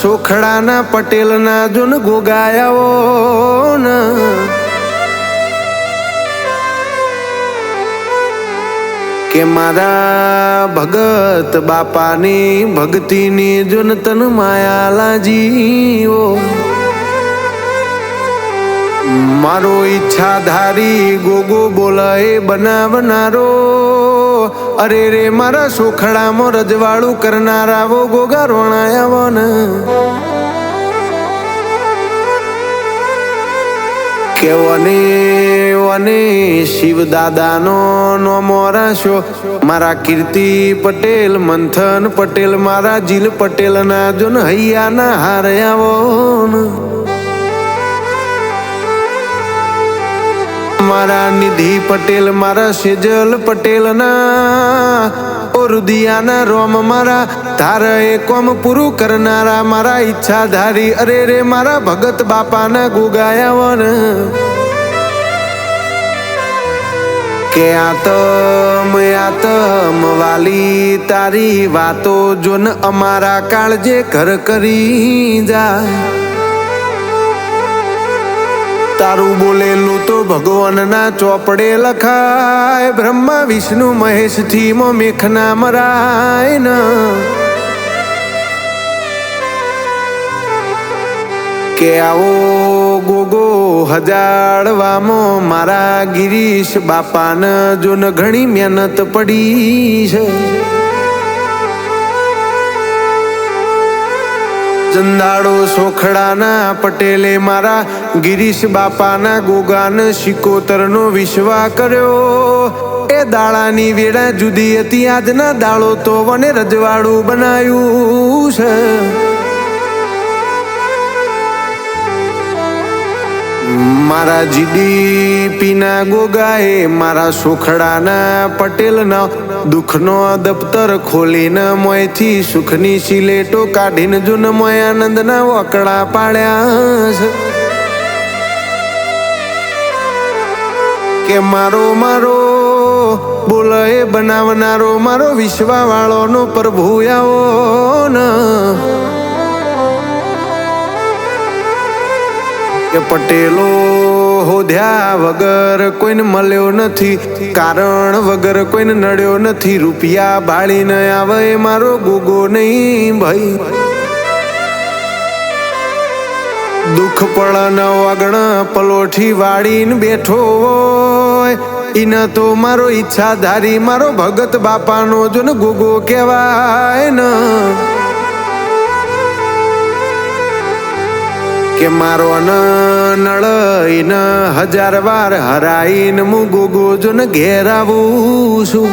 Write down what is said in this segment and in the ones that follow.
સોખડાના પટેલના જુન ગોગાયાઓ કે મારા ભગત બાપાની ભક્તિની જુન તન માયાલા જીવો મારો ઈચ્છાધારી ગોગો બોલાય બનાવનારો. અરે રે મારા સોખડામાં રજવાડું કરનારાવો ગોગા રોણાયાવો ને કે વને વને શિવ દાદાનો નો મોરાશો મારા કીર્તિ પટેલ, મંથન પટેલ, મારા જીલ પટેલના જો ને હૈયાના હાર્યા ને મારા નિધિ પટેલ, મારા સેજલ પટેલના. ઓ રુદિયાના રોમ મારા, તાર એ કોમ પૂરું કરનારા. મારા ઈચ્છાધારી, અરે રે મારા ભગત બાપાના ગુગાયાવન. કે આતમ આતમ વાલી તારી વાતો, જોન અમારા કાળજે ઘર કરી જાય તારું બોલેલું તો ભગવાનના ચોપડે લખાય. બ્રહ્મા, વિષ્ણુ, મહેશથી મો મેખના મરાય ન કે આવો ગોગો હજાડવામાં મારા ગિરીશ બાપાન જોન ઘણી મહેનત પડી છે. ચંદાડો સોખડાના પટેલે મારા ગિરીશ બાપાના ગોગાન શિકોતરનો વિશ્વા કર્યો. એ દાળાની વેળા જુદી હતી, આજના દાળો તો વને રજવાડું બનાવ્યું છે. મારા જીડીપીના ગોગાએ મારા સોખડાના પટેલના દુઃખનો આ દફતર ખોલીને મોયથી સુખની સિલેટો કાઢીને જુન મોય આનંદના વકડા પાડ્યા કે મારો મારો બોલે બનાવનારો મારો વિશ્વાવાળોનો પ્રભુ આવો ન. કે પટેલો હોધ્યા વગર કોઈને મળ્યો નથી. કારણ વગર કોઈને નડ્યો નથી. રૂપિયા ભાળીને આવે મારો ગોગો નહીં ભાઈ. દુઃખ પડન વગણ પલોઠી વાળીને બેઠો હોય. ઈને તો મારો ઈચ્છાધારી, મારો ભગત બાપાનો જો ને ગોગો કહેવાય ને. કે મારો ન નળઈન હજાર વાર હરાઈને હું ગોગો જો ને ઘેર આવું છું.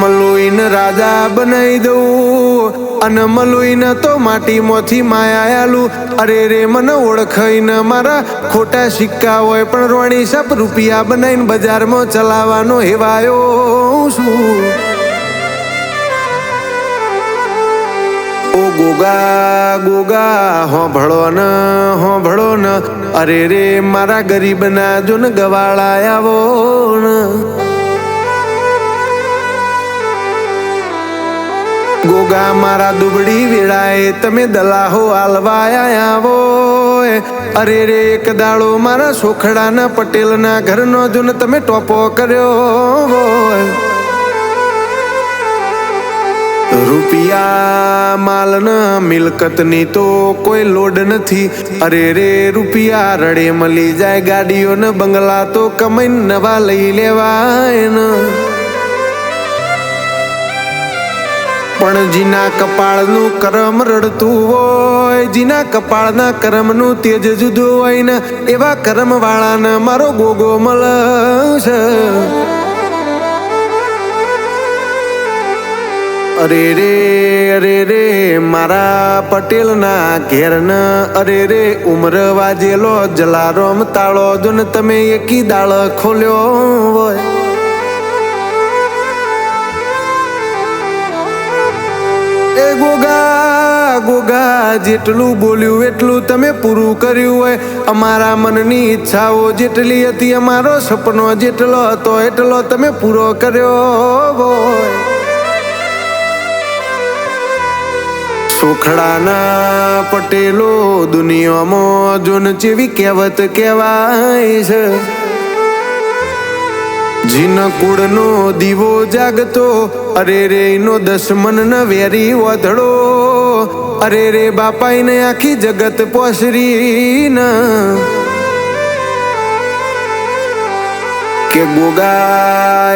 મલોઈન રાજા બનાવી દઉં અને મલોઈન તો માટીમાંથી માયાલું અરે રે, મને ઓળખાઈને મારા ખોટા સિક્કા હોય પણ રોણી સપ રૂપિયા બનાવીને બજારમાં ચલાવવાનો હેવાયો છું. ગોગા ગોગા, હોભળો ન હોભળો ન. અરે રે, મારા ગરીબના જો ને. ગવાળા ગોગા, મારા દુબડી વેળાએ તમે દલાહો આલવાયા આવો અરે રે, એક દાડો મારા સોખડાના પટેલના ઘરનો જો ને તમે ટોપો કર્યો હોય. રૂપિયા માલન મિલકતની તો કોઈ લોડ નથી. અરે રે રૂપિયા રડે મળી જાય ગાડીઓ ને બંગલા તો કમાઈ નવા લઈ લેવાય ને. પણ જીના કપાળનું કરમ રડતું હોય, જીના કપાળના કરમનું તેજ જુદું હોય ને. એવા કરમવાળાને મારો ગોગો મળશે. અરે રે અરે રે, મારા પટેલના ઘેરના. અરે રે, ઉમર વાજેલો જલારોમ તાળો જો ને તમે એકી દાળ ખોલ્યો હોય. એ ગોગા ગોગા, જેટલું બોલ્યું એટલું તમે પૂરું કર્યું હોય. અમારા મનની ઈચ્છાઓ જેટલી હતી, અમારો સપનો જેટલો હતો, એટલો તમે પૂરો કર્યો હોય. સોખડાના પટેલો દુનિયામાં જોન જેવી કહેવત કહેવાય છે. જીન કુળનો દીવો જાગતો, અરે રે નો દસમન ન વેરી વધડો અરે રે બાપાઈને આખી જગત પોસરી ન કે ગોગા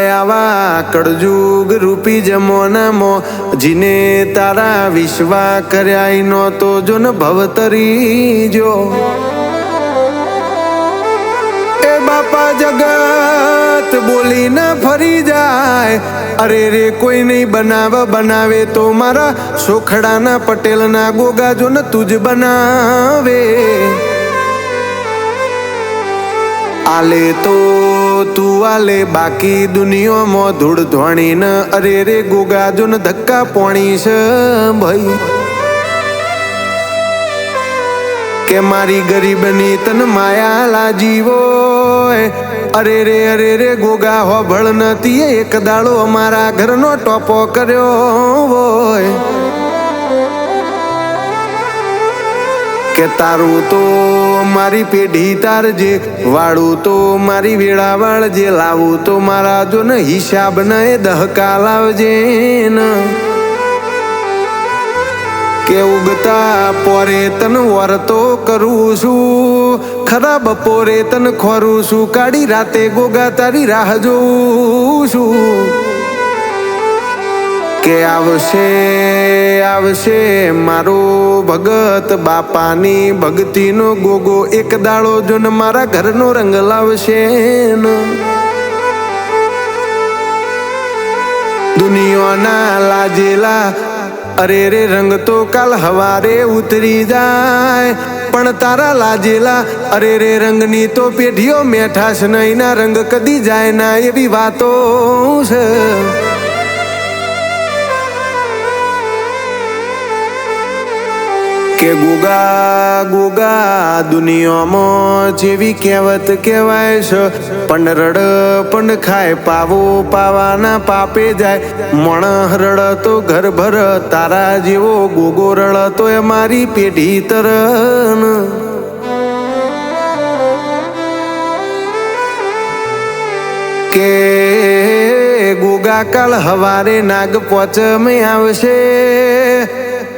કળજુગ રૂપી જમો જમોનામાં જીને તારા વિશ્વા કર્યા નો તો જો ન ભવતરી જો એ બાપા જગત બોલી ના ફરી જાય, અરે રે કોઈ નહીં બનાવ, બનાવે તો મારા સોખડાના પટેલના ગોગા જો ને તુજ બનાવે. આલે તો તું આલે, બાકી દુનિયામાં ધૂળ ધોણી ન અરે રે ગોગા જો ને ધક્કા પોણી છે ભાઈ. કે મારી ગરીબની તન માયા લાજીવો અરે રે અરે રે ગોગા, હોભળ નથી એક દાડો અમારા ઘરનો ટોપો કર્યો હોય. કે તારું તો મારી પેઢી તારજે વાળું તો મારી વેળા વાળજે લાવું તો મારા જો ને હિસાબ ને દહકા લાવજે કે ઉગતા પોરે તન વરતો કરું છું, ખરા બપોરે તન ખોરું છું, કાળી રાતે ગોગા તારી રાહ જોઉં છું. કે આવશે આવશે મારો ભગત બાપાની ભક્તિનો ગોગો એક દાડો જો મારા ઘરનો રંગ લાવશે દુનિયાના લાજેલા અરે રે રંગ તો કાલ હવારે ઉતરી જાય, પણ તારા લાજેલા અરે રે રંગની તો પેઢીઓ મેઠાશ નહીં ના રંગ કદી જાય ના એવી વાતો છે. કે ગોગા ગોગા, દુનિયામાં જેવી કહેવત કહેવાય છે. પણ રડ પણ ખાય, પાવો પાવાના પાપે જાય. મણ રડ તો ઘર ભર તારા જેવો, ગોગો રડ તો એ મારી પેઢી તરન. કે ગોગા કાલ હવારે નાગ પોચમે આવશે.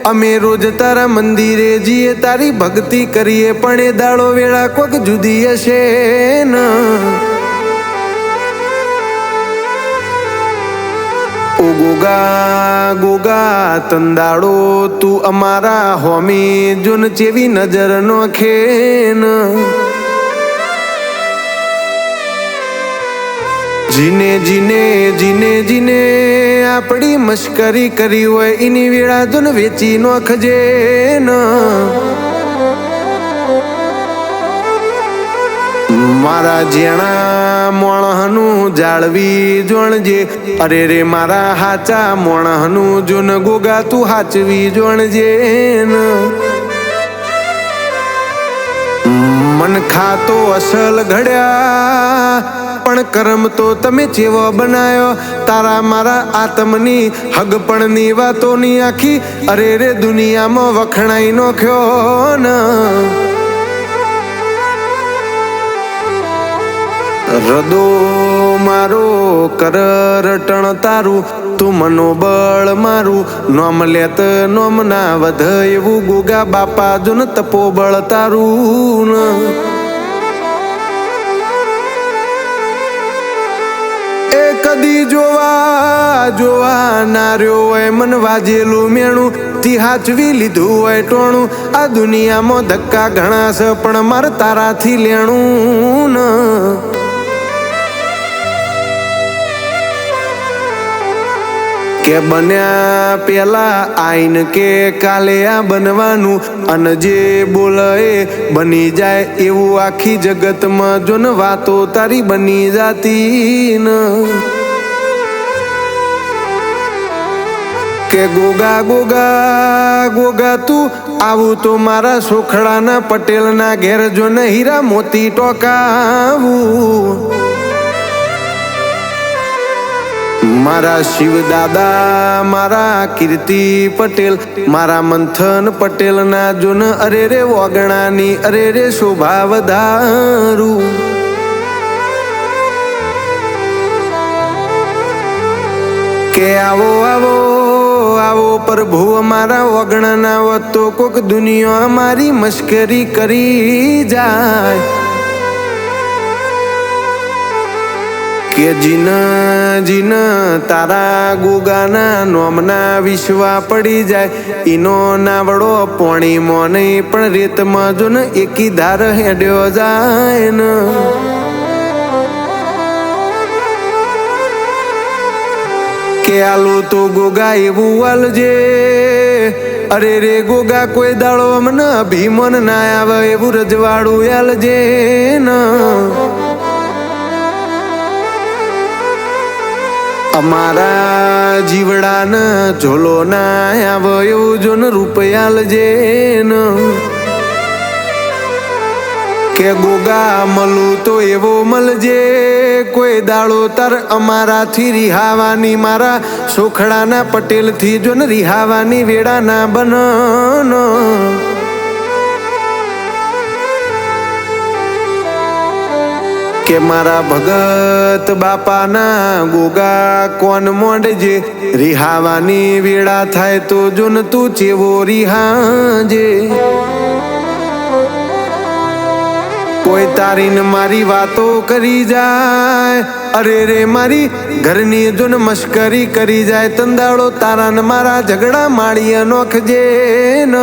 અમે રોજ તારા મંદિરે જઈએ, તારી ભક્તિ કરીએ, પણ એ દાડો વેળા કોક જુદી હશે ન. ઓ ગોગા ગોગા, તંદાડો, તું અમારા હોમી, જોન ચેવી નજર નો ખેન. જીને જીને જીને જીને આપણી મશ્કરી કરી હોય એની વેળા જો ને વેચી નોખજે ન. મારા જેણા મોણહનું જાળવી જોણજે. અરે રે મારા હાચા મોણહનું જોન ગોગા તું હાચવી જોણજે મન ખાતો અસલ ઘડ્યા. પણ કર્મ તો તમે જેવો બનાયો, તારા મારા આત્મની હગપણની વાતોની આખી, અરે રે દુનિયામાં વખણાઈ નોખ્યો ન. રદો મારો કરટણ તારું, તું મનોબળ મારું, નોમ લેત નોમ ના વધ એવું ગોગા બાપા જુન તપોબળ તારું જોવા જોવા રહ્યો હોય, મન વાજેલું મેણું. તી હાચવી લીધું હોય ટોણું. આ દુનિયામાં ધક્કા ઘણા છે, પણ માર તારાથી લેણું ન. કે બન્યા પેલા આઈન કે કાલે આ બનવાનું. અને જે બોલે બની જાય એવું આખી જગતમાં. જો ને વાતો તારી બની જાતી ન. કે ગોગા ગોગા ગોગા તું આવું તો મારા સોખડાના પટેલના ઘેર જો ને હીરા મોતી ટોકાવું. મારા શિવ દાદા, મારા કીર્તિ પટેલ, મારા મંથન પટેલ ના જોન અરે રે વગણાની, અરે રે શોભા વધારું. કે આવો આવો આવો પ્રભુ, અમારા વગણાના વતો કોક દુનિયા અમારી મશ્કરી કરી જાય. કે જીન જીન, તારા ગોગાના નોમના વિશ્વા પડી જાય. ઈનો નાવડો પોણી મોને પણ રેતમાં જો ને એકી ધાર હેડ્યો જાય ને. કે આલો તો ગોગા એવું વાલજે અરે રે ગોગા, કોઈ દાડો અમને ભીમન ના આવે એવું રજવાડું આલજે ના. અમારા ન ઝોલો ના આવ્યો જો ને. રૂપિયા લજે કે ગોગા, મલું તો એવો મળજે કોઈ દાળો તાર અમારાથી રિહાવાની, મારા સોખડાના પટેલથી જો ને રિહાવાની વેડા ના બનો કે મારા ભગત બાપાના ગોગા કોણ મોડજે, રિહાવાની વેળા થાય તો જો ને તું ચેવો રિહાજે. કોઈ તારીને મારી વાતો કરી જાય. અરે રે મારી, ઘરની જો મશ્કરી કરી જાય. તંદાળો તારા ને મારા ઝઘડા માળી અનોખજે ન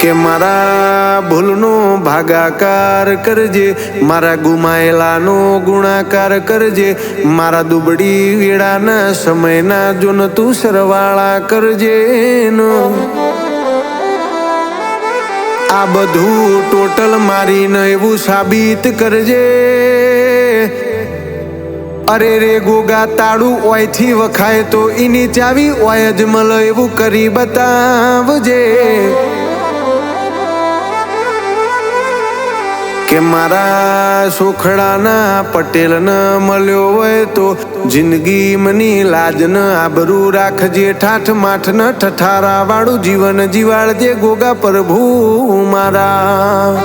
કે મારા ભૂલનો ભાગાકાર કરજે, મારા ગુમાયેલાનો ગુણાકાર કરજે, મારા દુબળી વેળાના સમયના જોન તું સરવાળા કરજે નો. આ બધું ટોટલ મારીને એવું સાબિત કરજે. અરે રે ગોગા, તાળું ઓયથી વખાય તો એની ચાવી ઓય જ મલ એવું કરી બતાવજે. કે મારા સુખડાના પટેલ ન મળ્યો હોય તો જિંદગી મની લાજ ન આબરૂ રાખજે ઠાઠ માઠ ન ઠઠારા વાળું જીવન જીવાળજે ગોગા પ્રભુ મારા.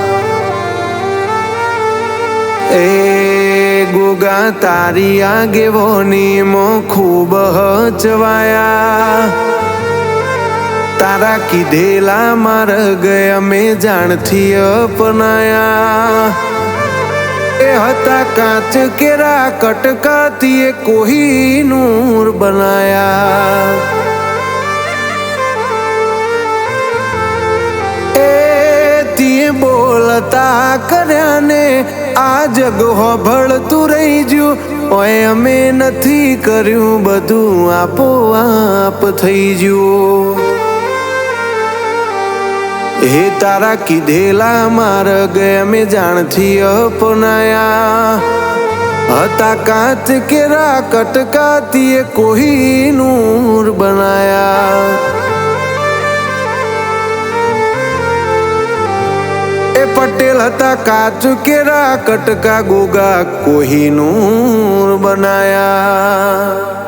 એ ગોગા તારી આગેવોની મો ખૂબ હચવાયા. તારા કીધેલા માર્ગ અમે જાણથી અપનાયા. એ હતા કાચ કેરા કટકાતી એ કોહિનૂર બનાયા. બોલતા કર્યા ને આ જગ હોભળતું રહી ગયું ઓય અમે નથી કર્યું બધું આપોઆપ થઈ ગયું હે તારા કીધેલા માર્ગ અમે જાણથી અપનાયા. હતા કાચ કેરા કટકાતી એ કોહિનૂર બનાયા. એ પટેલ હતા કાચ કેરા કટકા ગોગા કોહિનૂર બનાયા.